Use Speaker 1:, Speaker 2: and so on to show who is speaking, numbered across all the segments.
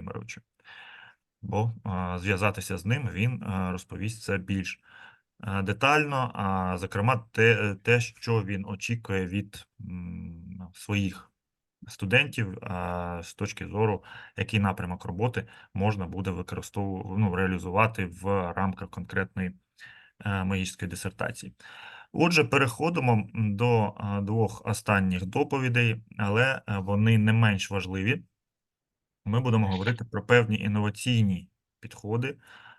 Speaker 1: Володимировичу, бо зв'язатися з ним він розповість це більш детально, а зокрема, те, те, що він очікує від своїх студентів з точки зору, який напрямок роботи можна буде використовувати, ну, реалізувати в рамках конкретної е, магістрської дисертації. Отже, переходимо до двох останніх доповідей, але е, вони не менш важливі. Ми будемо говорити про певні інноваційні підходи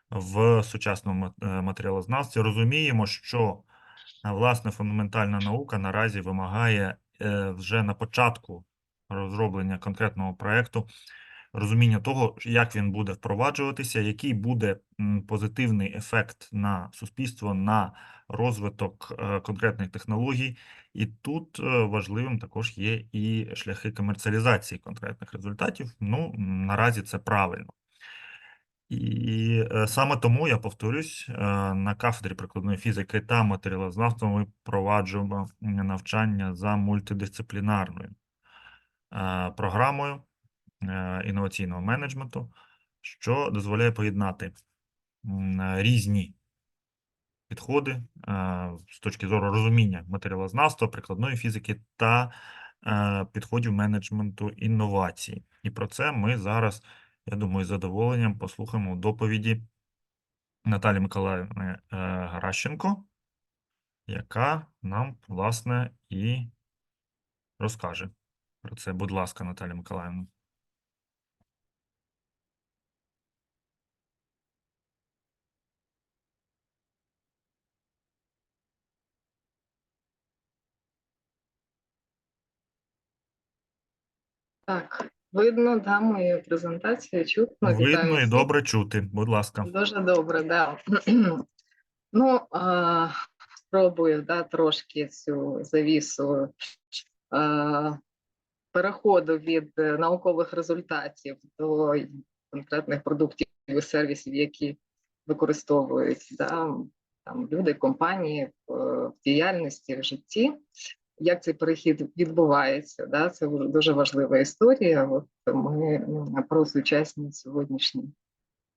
Speaker 1: в сучасному е, матеріалознавстві. Розуміємо, що е, власне фундаментальна наука наразі вимагає е, вже на початку розроблення конкретного проекту розуміння того, як він буде впроваджуватися, який буде позитивний ефект на суспільство, на розвиток е, конкретних технологій. І тут е, важливим також є і шляхи комерціалізації конкретних результатів. Ну, наразі це правильно. І е, саме тому я повторюсь, на кафедрі прикладної фізики та матеріалознавства ми впроваджуємо навчання за мультидисциплінарною програмою інноваційного менеджменту, що дозволяє поєднати е, різні підходи е, з точки зору розуміння матеріалознавства, прикладної фізики та е, підходів менеджменту інновацій. І про це ми зараз, я думаю, з задоволенням послухаємо доповіді Наталі Миколаївни е, Гаращенко, яка нам, власне, і розкаже про це. Будь ласка, Наталя Миколаївна.
Speaker 2: Так, видно, да, мою презентацію чутно.
Speaker 1: Видно і добре чути. Будь ласка.
Speaker 2: Дуже добре, да. Ну, а, спробую да, трошки цю завісу а, переходу від е, наукових результатів до конкретних продуктів і сервісів, які використовують да, там, люди, компанії в, е, в діяльності, в житті. Як цей перехід відбувається? Да? Це дуже важлива історія. От ми про сучасні сьогоднішні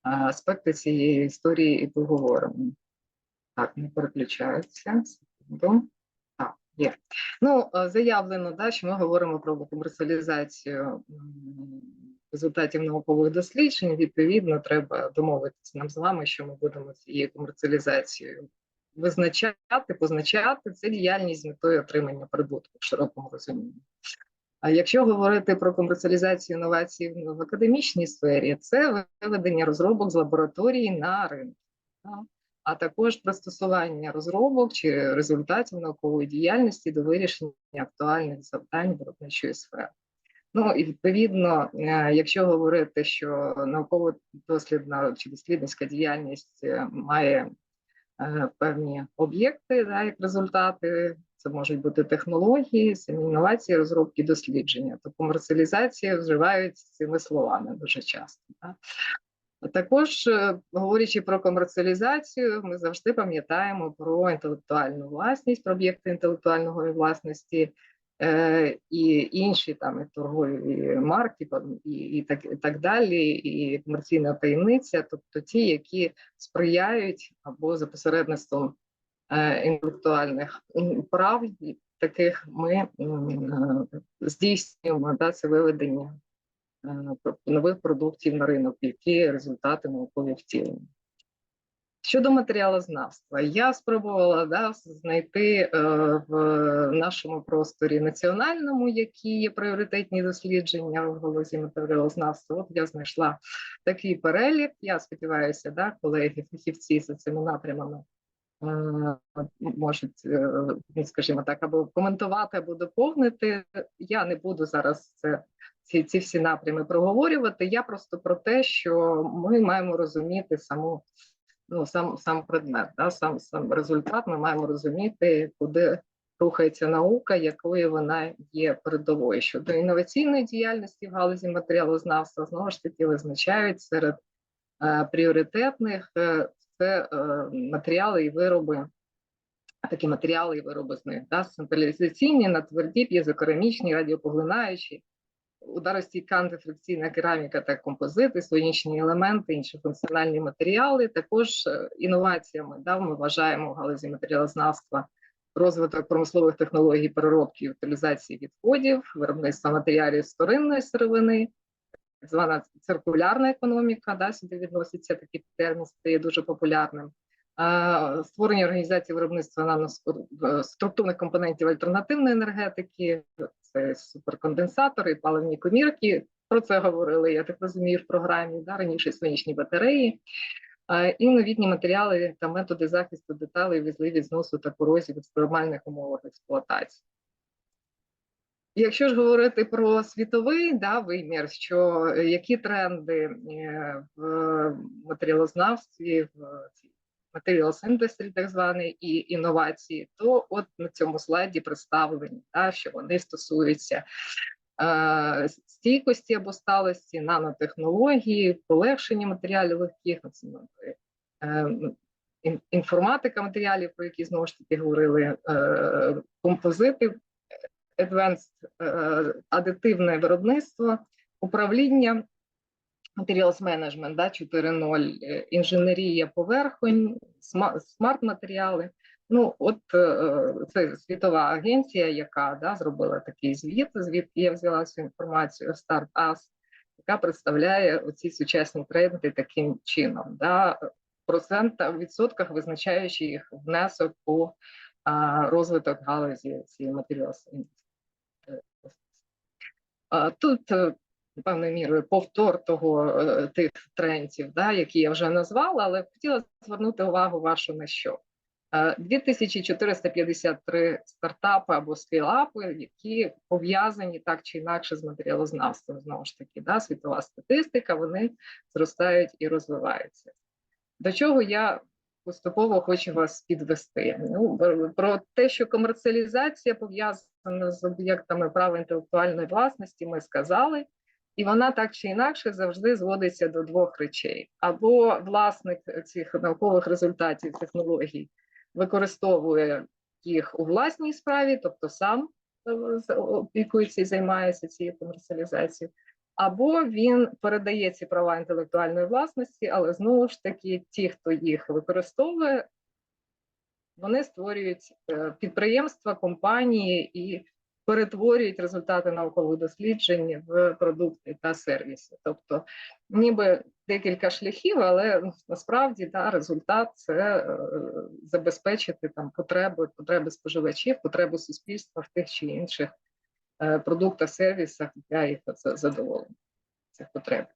Speaker 2: аспекти цієї історії і поговоримо. Так, не переключаються. Секунду. Є. Ну, заявлено, да, що ми говоримо про комерціалізацію результатів наукових досліджень. Відповідно, треба домовитися нам з вами, що ми будемо цією комерціалізацією визначати, позначати це діяльність з метою отримання прибутку в широкому розумінні. А якщо говорити про комерціалізацію інновацій в академічній сфері, це виведення розробок з лабораторії на ринок, а також пристосування розробок чи результатів наукової діяльності до вирішення актуальних завдань виробничої сфери. Ну і відповідно, е, якщо говорити, що науково-дослідна чи дослідницька діяльність е, має певні об'єкти, да, як результати. Це можуть бути технології, самі інновації, розробки, дослідження. То комерціалізація вживають цими словами дуже часто. Да. Також, е, говорячи про комерціалізацію, ми завжди пам'ятаємо про інтелектуальну власність, про об'єкти інтелектуальної власності е, і інші там і торгові марки, і, і, так, і так далі, і комерційна таємниця, тобто ті, які сприяють або за посередництвом е, інтелектуальних прав, таких ми е, здійснюємо да, це виведення е, нових продуктів на ринок, які результати наукові втілення. Щодо матеріалознавства, я спробувала да, знайти е, в нашому просторі національному, які є пріоритетні дослідження в галузі матеріалознавства. От я знайшла такий перелік. Я сподіваюся, да, колеги, фахівці за цими напрямами е, можуть, е, ну, скажімо так, або коментувати, або доповнити. Я не буду зараз це ці, ці всі напрями проговорювати. Я просто про те, що ми маємо розуміти саму ну, сам, сам предмет, да, сам, сам результат. Ми маємо розуміти, куди рухається наука, якою вона є передовою. Щодо інноваційної діяльності в галузі матеріалознавства, знову ж таки визначають серед е, пріоритетних е, це е, матеріали і вироби. Такі матеріали і вироби з них, да, на тверді, п'єзокерамічні, радіопоглинаючі, ударостійка антифрикційна кераміка та композити, сонячні елементи, інші функціональні матеріали. Також е, інноваціями да, ми вважаємо в галузі матеріалознавства розвиток промислових технологій переробки і утилізації відходів, виробництва матеріалів з вторинної сировини, так звана циркулярна економіка, да, сюди відноситься такий термін, стає дуже популярним. Створення організації виробництва наноструктурних компонентів альтернативної енергетики, це суперконденсатори, паливні комірки. Про це говорили, я так розумію, в програмі да, раніше сонячні батареї. І новітні матеріали та методи захисту деталей візли зносу та корозії в екстремальних умовах експлуатації. Якщо ж говорити про світовий да, вимір, що е, які тренди е, в матеріалознавстві, в цій Materials Industry, так званий, і інновації, то от на цьому слайді представлені, да, що вони стосуються е, стійкості або сталості, нанотехнології, полегшення матеріалів легких, е, ін- інформатика матеріалів, про які знову ж таки говорили, е, композити, advanced, е, адитивне виробництво, управління, Materials Management, да, 4.0, е, інженерія поверхонь, смарт-матеріали. Ну, от е, це світова агенція, яка да, зробила такий звіт, звідки я взяла цю інформацію StartUs, яка представляє оці сучасні тренди таким чином. Да, в процентах, в відсотках визначаючи їх внесок у розвиток галузі цієї матеріалів. Тут е, певною мірою повтор того е, тих трендів, да, які я вже назвала, але хотіла звернути увагу вашу на що. Е, 2453 стартапи або скейлапи, які пов'язані так чи інакше з матеріалознавством. Знову ж таки, да, світова статистика, вони зростають і розвиваються. До чого я поступово хочу вас підвести. Ну, про те, що комерціалізація пов'язана з об'єктами права інтелектуальної власності, ми сказали, і вона так чи інакше завжди зводиться до двох речей: або власник цих наукових результатів технологій використовує їх у власній справі, тобто сам е, опікується і займається цією комерціалізацією, або він передає ці права інтелектуальної власності, але знову ж таки, ті, хто їх використовує, вони створюють е, підприємства, компанії і перетворюють результати наукових досліджень в продукти та сервіси. Тобто, ніби декілька шляхів, але ну, насправді да, результат це е, забезпечити там потреби, потреби споживачів, потреби суспільства в тих чи інших е, продуктах, сервісах для їх задоволення цих потреб.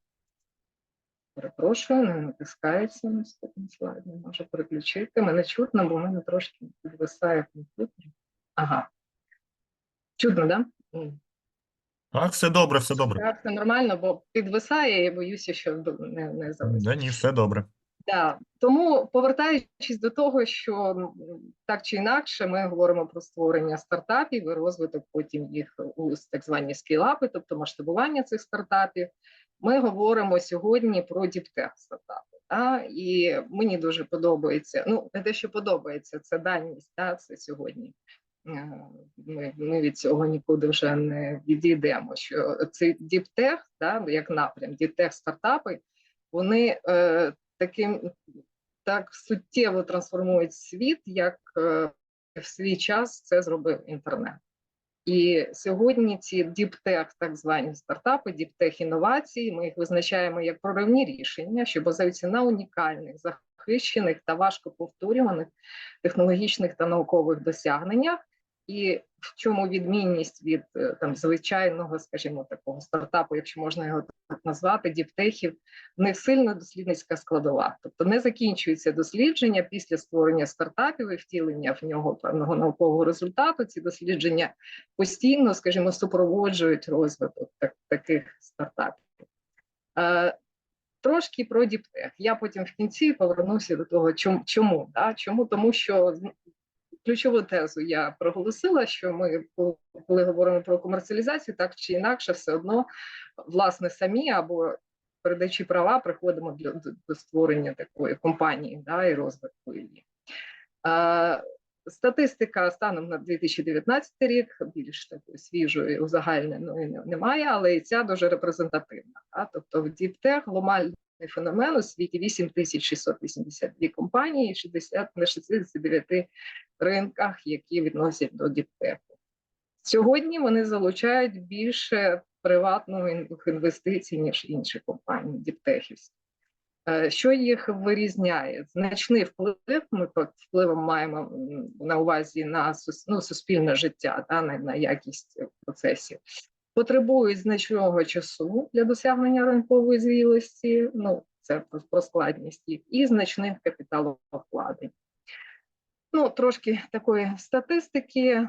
Speaker 2: Перепрошую, не натискається наступний слайд, не можу переключити. Мене чутно, бо в мене трошки підвисає комп'ютер. Ага. Чутно, так? Да?
Speaker 1: Так, все добре, все добре.
Speaker 2: Так, все нормально, бо підвисає, я боюся, що не, не зависить.
Speaker 1: Да ні, все добре.
Speaker 2: Да. Тому повертаючись до того, що так чи інакше ми говоримо про створення стартапів і розвиток потім їх у так звані скейлапи, тобто масштабування цих стартапів. Ми говоримо сьогодні про діптех стартапи. Да? І мені дуже подобається. Ну, не те, що подобається, це даність, да? це сьогодні. Е, Ми, ми від цього нікуди вже не відійдемо. Що цей діптех, да, як напрям, діптех стартапи, вони е, таким так суттєво трансформують світ, як е, в свій час це зробив інтернет. І сьогодні ці діптех, так звані стартапи, діптех інновації, ми їх визначаємо як проривні рішення, що базуються на унікальних, захищених та важко повторюваних технологічних та наукових досягненнях. І в чому відмінність від е, там звичайного, скажімо, такого стартапу, якщо можна його так назвати, діптехів, в них сильна дослідницька складова, тобто не закінчується дослідження після створення стартапів і втілення в нього певного наукового результату. Ці дослідження постійно, скажімо, супроводжують розвиток так, таких стартапів. Е, Трошки про діптех. Я потім в кінці повернуся до того, чому чому, да? чому тому, що ключову тезу я проголосила, що ми, коли говоримо про комерціалізацію, так чи інакше, все одно власне самі або передачі права приходимо для до, до створення такої компанії да, і розвитку її. Е, Статистика станом на 2019 рік більш такої свіжої узагальненої немає, але і ця дуже репрезентативна. Да? Тобто в діптех глобальний феномен у світі 8682 компанії, 60 на 69 ринках, які відносять до діптеху. Сьогодні вони залучають більше приватних інвестицій, ніж інші компанії діптехівські. Е, Що їх вирізняє? Значний вплив. Ми під впливом маємо на увазі на ну, суспільне життя, та, на, на якість процесів. Потребують значного часу для досягнення ринкової зрілості. Ну, це про, складність їх, і значних капіталовкладень. Ну, трошки такої статистики.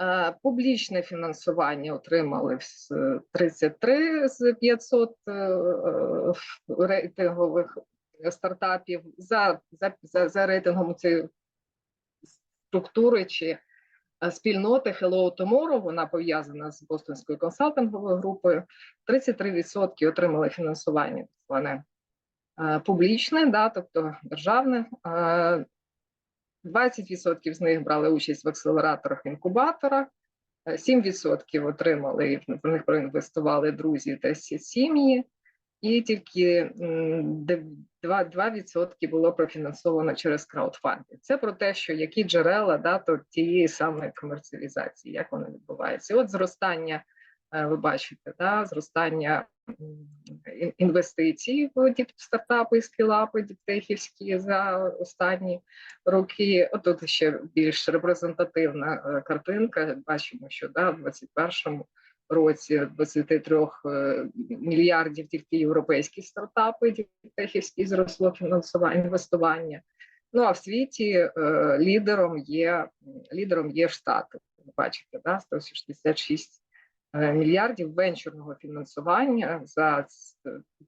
Speaker 2: Е, Публічне фінансування отримали з е, 33 з 500 е, е, рейтингових стартапів за, за, за, за рейтингом цієї структури чи спільноти Hello Tomorrow, вона пов'язана з Бостонською консалтинговою групою. 33% отримали фінансування зване е, публічне, да, тобто державне. Е, 20% з них брали участь в акселераторах інкубаторах, е, 7% отримали в них проінвестували друзі та сім'ї, і тільки де- 2%, 2% було профінансовано через краудфандинг. Це про те, що які джерела да, то тієї самої комерціалізації, як воно відбувається. От зростання, е, ви бачите, да, зростання інвестицій в стартапи скілапи діптехівські за останні роки. Отут ще більш репрезентативна е, картинка. Бачимо, що да, в 21-му році 23 е, мільярдів тільки європейські стартапи діптехівські зросло фінансування інвестування. Ну а в світі е, лідером є лідером є Штати. Бачите, да, 166 е, мільярдів венчурного фінансування за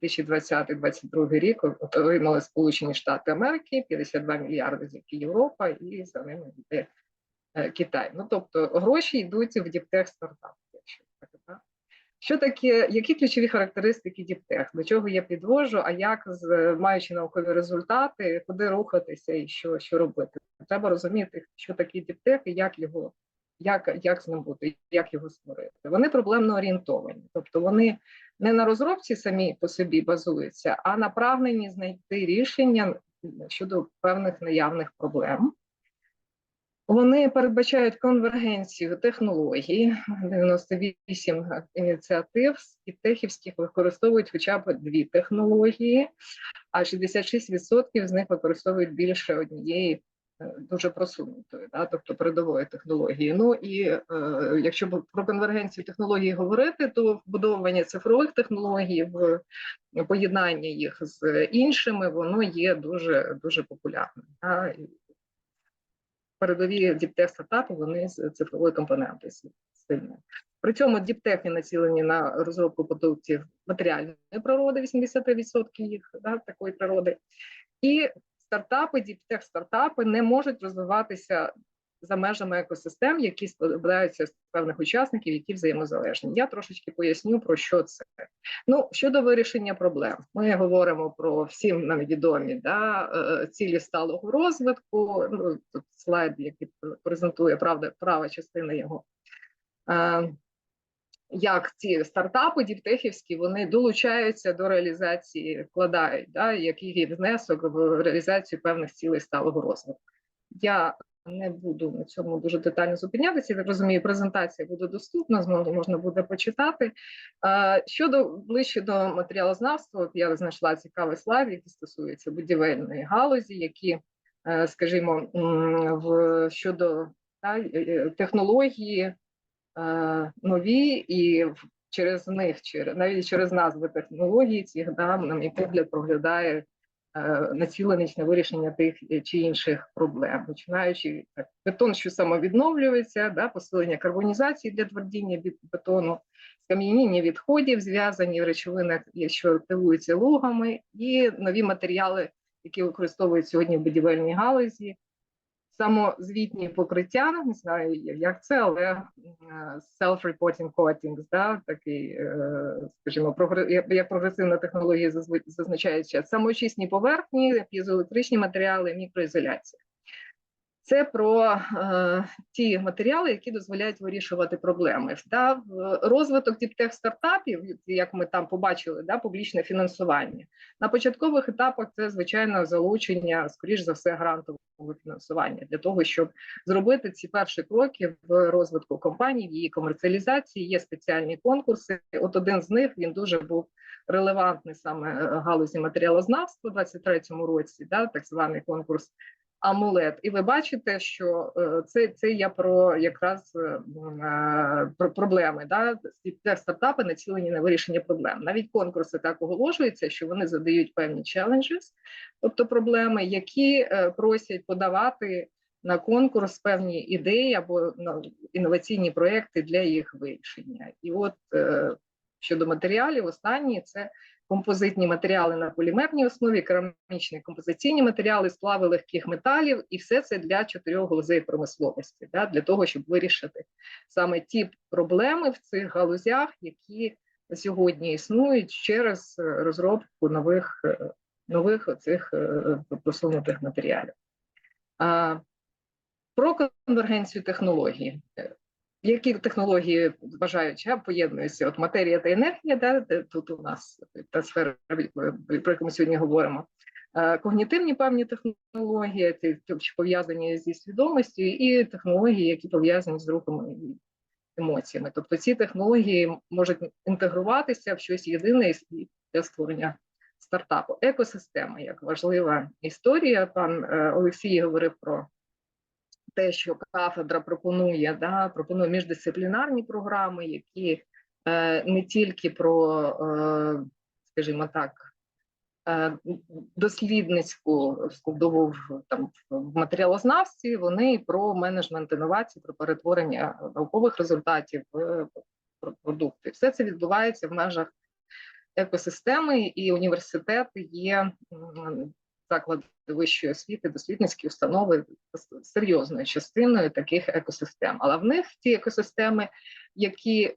Speaker 2: 2020-2022 рік отримали Сполучені Штати Америки, 52 мільярди тільки Європа, і за ними йде Китай. Ну тобто гроші йдуть в діптех стартап. Що таке, які ключові характеристики діптех? До чого я підвожу, а як з маючи наукові результати, куди рухатися і що, що робити? Треба розуміти, що таке діптех і як його, як, як з ним бути, як його створити. Вони проблемно орієнтовані, тобто вони не на розробці самі по собі базуються, а на прагненні знайти рішення щодо певних наявних проблем. Вони передбачають конвергенцію технологій. 98 ініціатив з підтехівських використовують хоча б дві технології, а 66% з них використовують більше однієї е, дуже просунутої, да, тобто передової технології. Ну і е, якщо про конвергенцію технологій говорити, то вбудовування цифрових технологій в поєднання їх з іншими, воно є дуже дуже популярним. Да, і передові діптех стартапи вони з цифрової компоненти сильні. При цьому діптехи націлені на розробку продуктів матеріальної природи, 83% їх да, такої природи. І стартапи, діптех стартапи не можуть розвиватися за межами екосистем, які складаються з певних учасників, які взаємозалежні. Я трошечки поясню про що це. Ну щодо вирішення проблем, ми говоримо про всім нам відомі да, е, цілі сталого розвитку. Ну тут слайд, який презентує правда, права частина його. Е, Як ці стартапи діптехівські вони долучаються до реалізації, вкладають да, який внесок в реалізацію певних цілей сталого розвитку. Я не буду на цьому дуже детально зупинятися. Я розумію, презентація буде доступна, зможна можна буде почитати. Щодо ближче до матеріалознавства, от я знайшла цікавий слайд, який стосується будівельної галузі, які, е, скажімо, в щодо та, е, е, технології нові і через них, через навіть через назви технологій цих да, на мій погляд, проглядає е, на вирішення тих чи інших проблем, починаючи так, бетон, що самовідновлюється, да, посилення карбонізації для твердіння бетону, скам'яніння відходів, зв'язані в речовинах, що активуються лугами, і нові матеріали, які використовують сьогодні в будівельній галузі. Самозвітні покриття, не знаю, як це, але е, self-reporting coatings, да, такий, е, скажімо, як- прогресивна технологія зазначається, самоочисні поверхні, п'єзоелектричні матеріали, мікроізоляція. Це про е, ті матеріали, які дозволяють вирішувати проблеми. Да, розвиток діптех стартапів, як ми там побачили, да, публічне фінансування. На початкових етапах це звичайно залучення, скоріш за все, грантового фінансування для того, щоб зробити ці перші кроки в розвитку компанії, в її комерціалізації. Є спеціальні конкурси. От один з них він дуже був релевантний саме е, галузі матеріалознавства у 23-му році, да, так званий конкурс амулет. І ви бачите, що е, це, це я про якраз е, е, про проблеми. Да? Стартапи націлені на вирішення проблем. Навіть конкурси так оголошуються, що вони задають певні challenges, тобто проблеми, які просять подавати на конкурс певні ідеї або на інноваційні проекти для їх вирішення. І от щодо матеріалів, останні це композитні матеріали на полімерній основі, керамічні композиційні матеріали, сплави легких металів, і все це для чотирьох галузей промисловості, да, для того, щоб вирішити саме ті проблеми в цих галузях, які сьогодні існують через розробку нових е, нових оцих е, просунутих матеріалів. Про конвергенцію технологій. Які технології вважають, поєднуються? От матерія та енергія, да, тут у нас та сфера, про яку ми сьогодні говоримо. Когнітивні певні технології, пов'язані зі свідомістю, і технології, які пов'язані з рухом і емоціями. Тобто ці технології можуть інтегруватися в щось єдине для створення стартапу. Екосистема як важлива історія. Пан е, Олексій говорив про те, що кафедра пропонує, да, пропонує міждисциплінарні програми, які е, не тільки про, е, скажімо так, е, дослідницьку складову в там в матеріалознавстві, вони і про менеджмент інновацій, про перетворення наукових результатів в продукти. Все це відбувається в межах екосистеми, і університет є заклади вищої освіти, дослідницькі установи серйозною частиною таких екосистем. Але в них ті екосистеми, які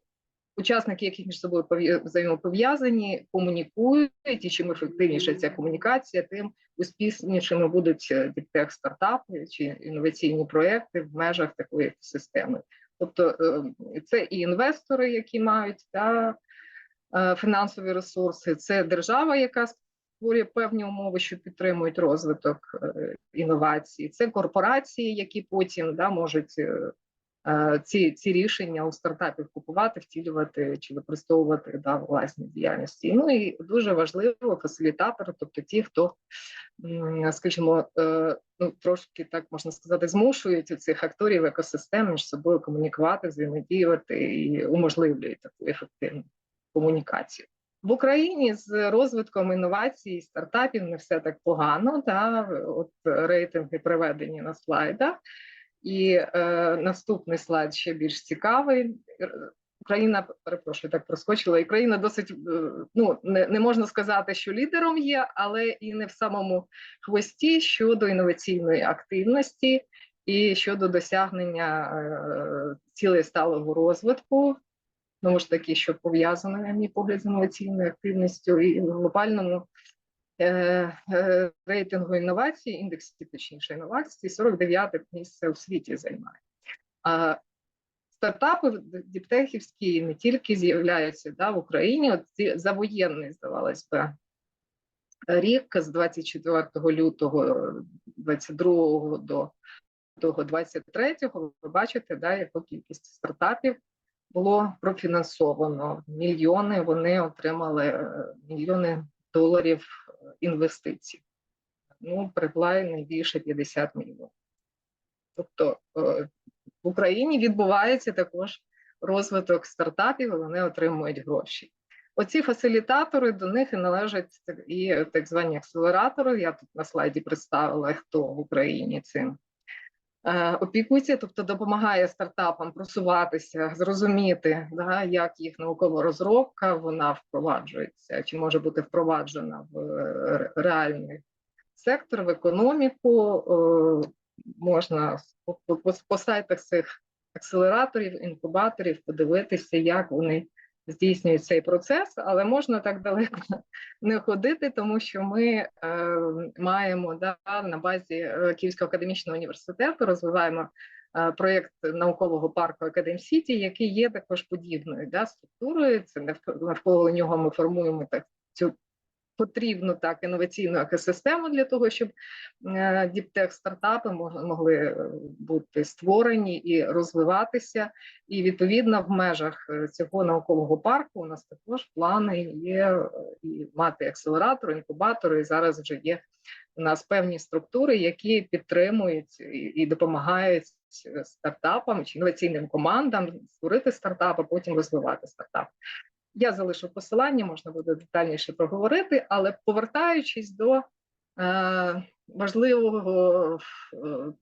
Speaker 2: учасники, яких між собою взаємопов'язані, комунікують, і чим ефективніша ця комунікація, тим успішнішими будуть е, діптех стартапи чи інноваційні проекти в межах такої системи. Тобто е, це і інвестори, які мають та, е, фінансові ресурси, це держава, яка створює певні умови, що підтримують розвиток е, інновацій, це корпорації, які потім да, можуть е, е, ці, ці рішення у стартапів купувати, втілювати чи використовувати да, в власній діяльності. Ну і дуже важливо фасилітатор, тобто ті, хто, скажімо, ну трошки так можна сказати, змушують цих акторів екосистем між собою комунікувати, взаємодіювати і уможливлюють таку ефективну комунікацію. В Україні з розвитком інновацій стартапів не все так погано. Да? От рейтинги приведені на слайдах. І е, наступний слайд ще більш цікавий. Україна, перепрошую, так проскочила. І країна досить е, ну не, не можна сказати, що лідером є, але і не в самому хвості щодо інноваційної активності і щодо досягнення е, цілей сталого розвитку. Знову ж таки, що пов'язано, на мій погляд, з інноваційною активністю і в глобальному е, е, рейтингу інновацій, індексі, точніше, інновацій, 49 місце у світі займає. А стартапи діптехівські не тільки з'являються да, в Україні, от ці завоєнний, здавалось би, рік з 24 лютого 22 до того 23-го, ви бачите, да, яку кількість стартапів було профінансовано. Мільйони вони отримали е, мільйони доларів е, інвестицій. Ну, приплай найбільше 50 мільйонів. Тобто е, в Україні відбувається також розвиток стартапів, вони отримують гроші. Оці фасилітатори до них і належать і так звані акселератори. Я тут на слайді представила, хто в Україні цим опікується, тобто допомагає стартапам просуватися, зрозуміти, да, як їх наукова розробка вона впроваджується, чи може бути впроваджена в е, реальний сектор, в економіку. Е, можна по сайтах цих акселераторів, інкубаторів подивитися, як вони здійснюють цей процес, але можна так далеко не ходити, тому що ми е, маємо да, на базі е, Київського академічного університету розвиваємо е, проєкт наукового парку Академ Сіті, який є також подібною да, структурою. Це навк- навколо нього ми формуємо так цю потрібну так інноваційну екосистему для того, щоб е, діптех стартапи могли е, бути створені і розвиватися. І відповідно в межах е, цього наукового парку у нас також плани є і мати акселератори, інкубатори. І зараз вже є у нас певні структури, які підтримують і, допомагають стартапам чи інноваційним командам створити стартап, а потім розвивати стартап. Я залишу посилання, можна буде детальніше проговорити, але повертаючись до е, важливого е,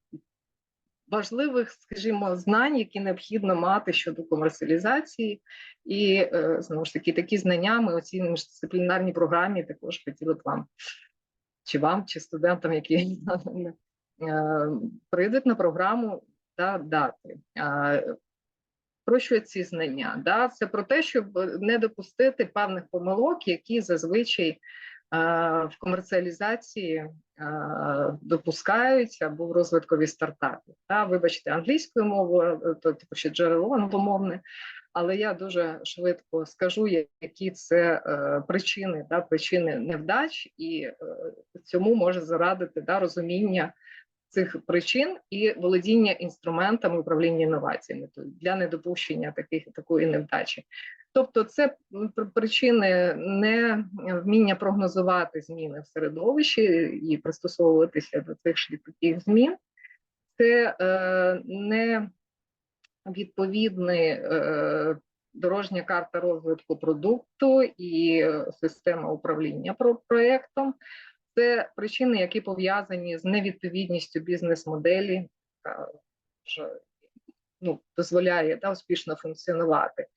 Speaker 2: важливих, скажімо, знань, які необхідно мати щодо комерціалізації, і е, знову ж таки такі знання ми у цій міждисциплінарній програмі також хотіли б вам чи вам, чи студентам, які е, прийдуть на програму, да, дати. Про що ці знання? Да? Це про те, щоб не допустити певних помилок, які зазвичай е, в комерціалізації е, допускаються або в розвиткові стартапів. Да? Вибачте, англійською мовою, е, то типу ще джерело англомовне, але я дуже швидко скажу, які це е, причини, да, причини невдач, і е, цьому може зарадити да, розуміння цих причин і володіння інструментами управління інноваціями для недопущення таких такої невдачі. Тобто, це причини не вміння прогнозувати зміни в середовищі і пристосовуватися до цих швидких змін, це е, не відповідний е, дорожня карта розвитку продукту і система управління про проєктом. Це причини, які пов'язані з невідповідністю бізнес-моделі, яка вже ну, дозволяє да, успішно функціонувати.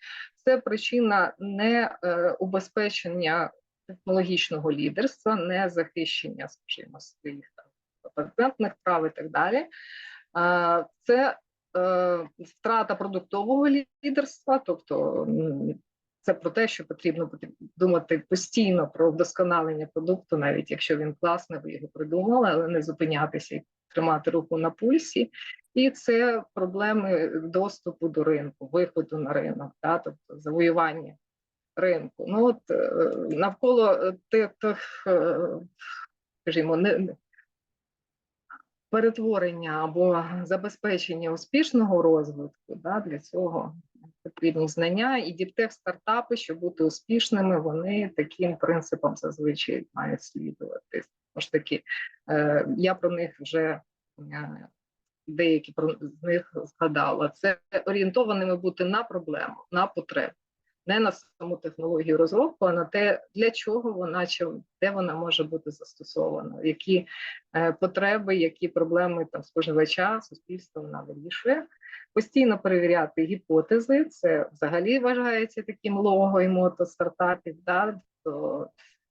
Speaker 2: Це причина не е, убезпечення технологічного лідерства, не захищення, скажімо, своїх патентних прав і так далі. Це е, втрата продуктового лідерства, тобто це про те, що потрібно думати постійно про вдосконалення продукту, навіть якщо він класний, ви його придумали, але не зупинятися і тримати руку на пульсі. І це проблеми доступу до ринку, виходу на ринок, да, тобто завоювання ринку. Ну от е, навколо е, тих, е, скажімо, не- перетворення або забезпечення успішного розвитку, да, для цього потрібні знання, і діптех стартапи, щоб бути успішними, вони таким принципом зазвичай мають слідувати. Тому ж таки, е, я про них вже е, деякі про них згадала. Це орієнтованими бути на проблему, на потребу, не на саму технологію розробку, а на те, для чого вона чи де вона може бути застосована, які е, потреби, які проблеми там споживача, суспільства вона вирішує. Постійно перевіряти гіпотези, це взагалі вважається таким лого і мото стартапів. Да? То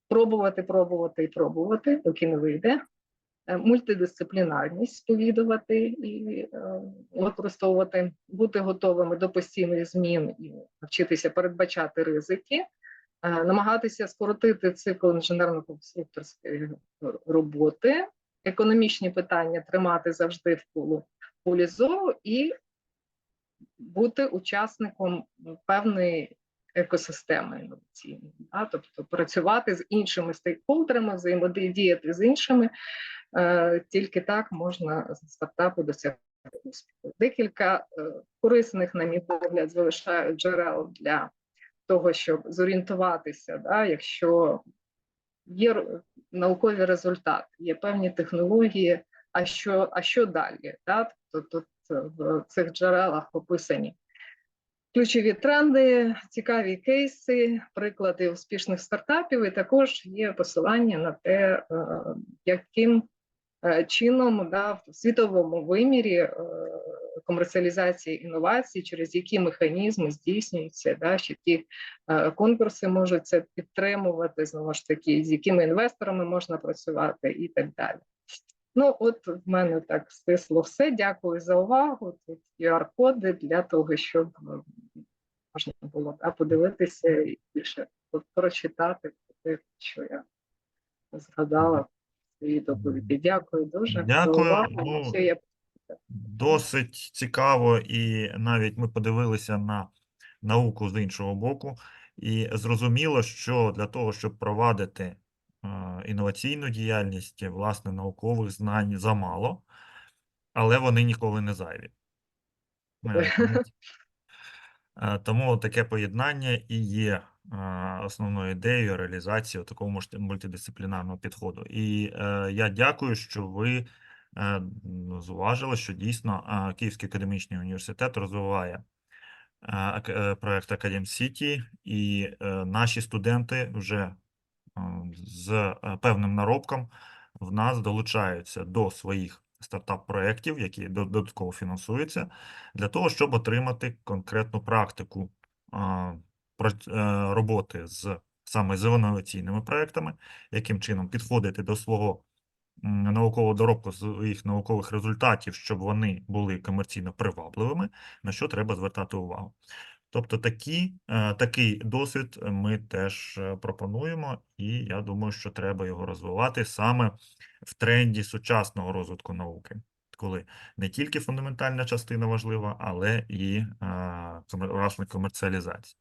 Speaker 2: пробувати, пробувати і пробувати, поки не вийде. Е, Мультидисциплінарність сповідувати і е, використовувати, бути готовими до постійних змін і навчитися передбачати ризики, е, намагатися скоротити цикл інженерно-конструкторської роботи, економічні питання тримати завжди в полу полі зору і бути учасником певної екосистеми інноваційної, да? тобто працювати з іншими стейкхолдерами, взаємодіяти з іншими. Е, Тільки так можна стартапу досягти успіху. Декілька е, корисних, на мій погляд, залишають джерел для того, щоб зорієнтуватися, да? якщо є наукові результати, є певні технології, а що, а що далі? Да? Тобто тут в цих джерелах описані ключові тренди, цікаві кейси, приклади успішних стартапів, і також є посилання на те, е, яким е, чином да, в світовому вимірі е, комерціалізації інновацій, через які механізми здійснюються, да, що ті е, конкурси можуть це підтримувати, знову ж таки, з якими інвесторами можна працювати і так далі. Ну, от в мене так стисло все. Дякую за увагу. Тут QR-коди для того, щоб можна було да, подивитися і більше прочитати те, що я згадала в своїй доповіді. Дякую дуже
Speaker 1: Дякую.
Speaker 2: увагу.
Speaker 1: Ну,
Speaker 2: Все, я
Speaker 1: Досить цікаво, і навіть ми подивилися на науку з іншого боку, і зрозуміло, що для того, щоб провадити е, інноваційну діяльність, власне, наукових знань замало, але вони ніколи не зайві. Е, тому- Е, таке поєднання і є основною ідеєю реалізації такого мультидисциплінарного підходу. І е, я дякую, що ви е, м, зважили, що дійсно Київський академічний університет розвиває е, проект Academ City, і наші студенти вже з певним наробком в нас долучаються до своїх стартап-проєктів, які додатково фінансуються, для того, щоб отримати конкретну практику роботи з саме з інноваційними проектами, яким чином підходити до свого наукового доробку своїх наукових результатів, щоб вони були комерційно привабливими, на що треба звертати увагу. Тобто такі, е, такий досвід ми теж е, пропонуємо, і я думаю, що треба його розвивати саме в тренді сучасного розвитку науки, коли не тільки фундаментальна частина важлива, але і е, власне комерціалізація.